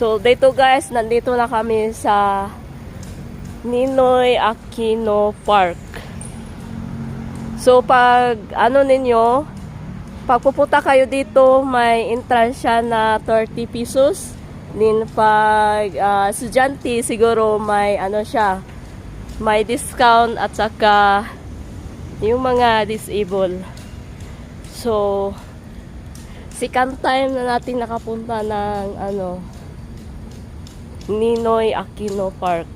So, dito guys, nandito na kami sa Ninoy Aquino Park. So, pag ano ninyo, pag pupunta kayo dito, may entrance siya na 30 pesos. Din pag ah, estudyante, siguro may ano siya, may discount at saka yung mga disabled. So, second time na natin nakapunta ng ano, Ninoy Aquino Park.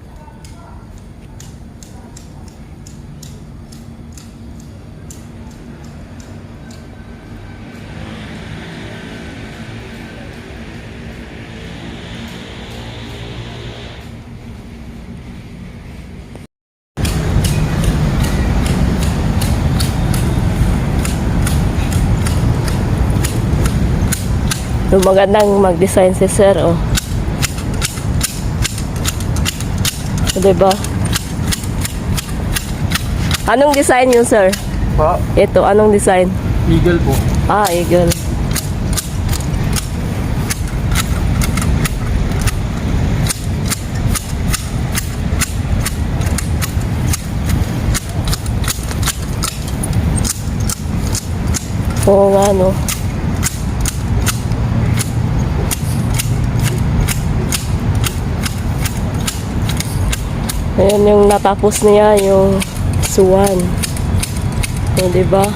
Yung magandang mag-design si Sir, oh. O, Diba? Anong design yun, Sir? Pa, Ito, anong design? eagle po. Ah, eagle. Oo nga, no. Ayan yung natapos niya, yung suwan. O, diba?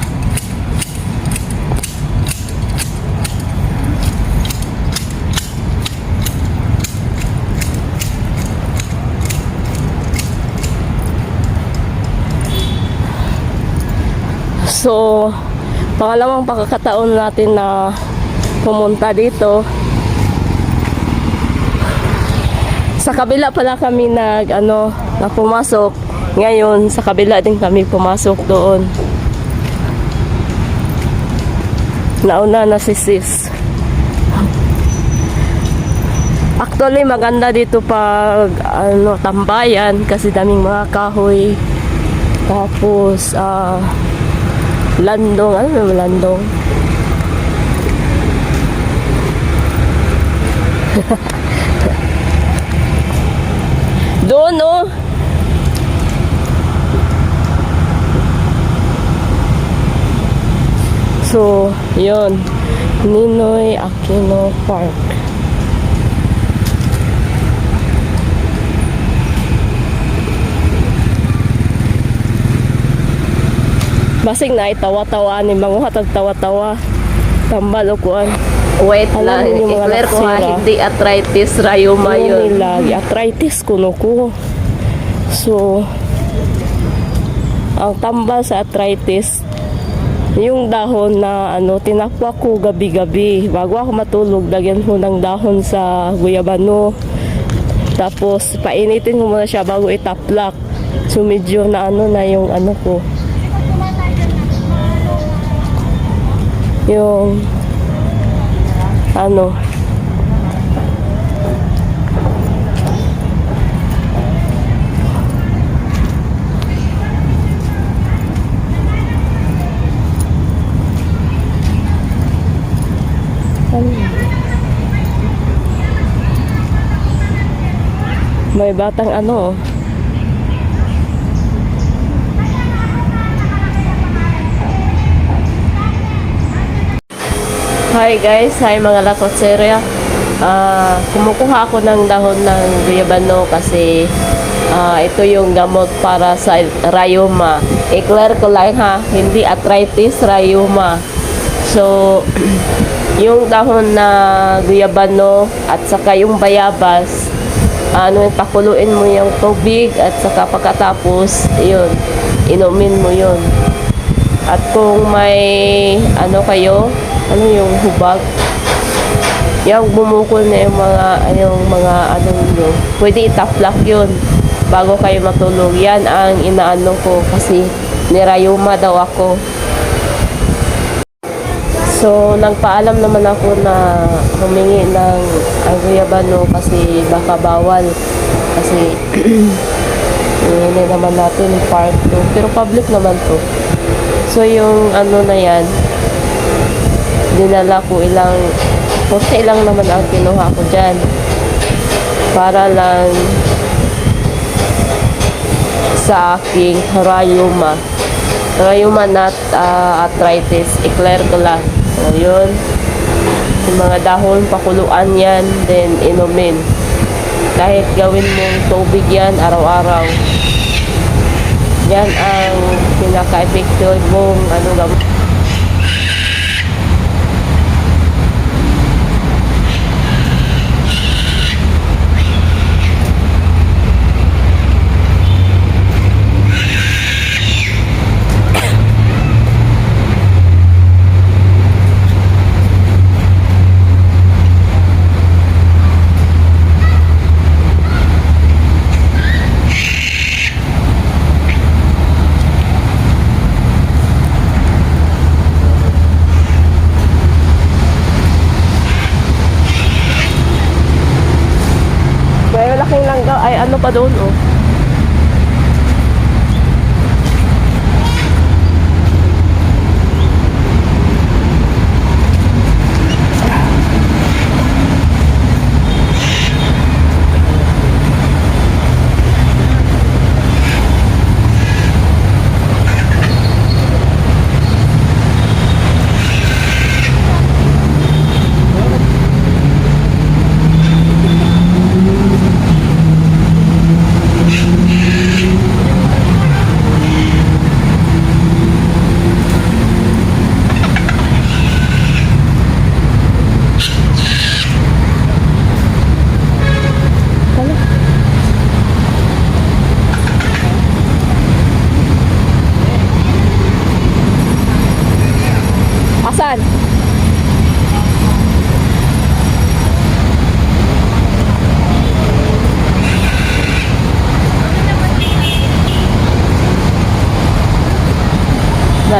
So, pangalawang pagkakataon natin na pumunta dito. Sa kabila pala kami nag ano, na pumasok. Ngayon, sa kabila din kami pumasok doon. Nauna na si sis. Actually, maganda dito pag ano, tambayan kasi daming mga kahoy. Tapos, ah, landong, ano yung landong? Doon, oh. So, yun. Ninoy Aquino Park. Basing na itawa-tawa ni mga hatag tawa-tawa. Tambal o kuan. Wait Alam lang, i-clear ko ha, hindi arthritis, rayuma yun. nila, arthritis kuno ko. So, ang tambal sa arthritis, yung dahon na ano, tinapwa ko gabi-gabi. Bago ako matulog, lagyan ko ng dahon sa guyabano. Tapos, painitin ko muna siya bago itaplak. So, medyo na ano na yung ano ko. Yung ano, May batang ano. oh. Hi guys, hi mga lakotserya. Ah, kumukuha ako ng dahon ng guyabano kasi ah, ito yung gamot para sa rayuma. I-clear ko lang ha, hindi arthritis, rayuma. So, yung dahon na guyabano at saka yung bayabas, ano, pakuluin mo yung tubig at saka pagkatapos, yun, inumin mo yun. At kung may ano kayo, ano yung hubag, yung bumukol na yung mga yung mga ano nyo, pwede itaplak yun bago kayo matulog. Yan ang inaano ko kasi nirayuma daw ako. So, nagpaalam naman ako na humingi ng aguyabano kasi baka bawal. Kasi, hindi naman natin park to. Pero public naman to. So, yung ano na yan, dinala ko ilang, konti lang naman ang kinuha ko dyan. para lang sa aking rayuma. Rayuma not ah, arthritis. I-clear ko lang. So, yun. Yung mga dahon, pakuluan yan, then inumin. Kahit gawin mong tubig yan araw-araw. Yan ang pinaka-effective mong ano gamot. Pa doon.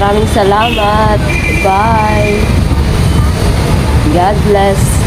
Maraming salamat. Bye. God bless.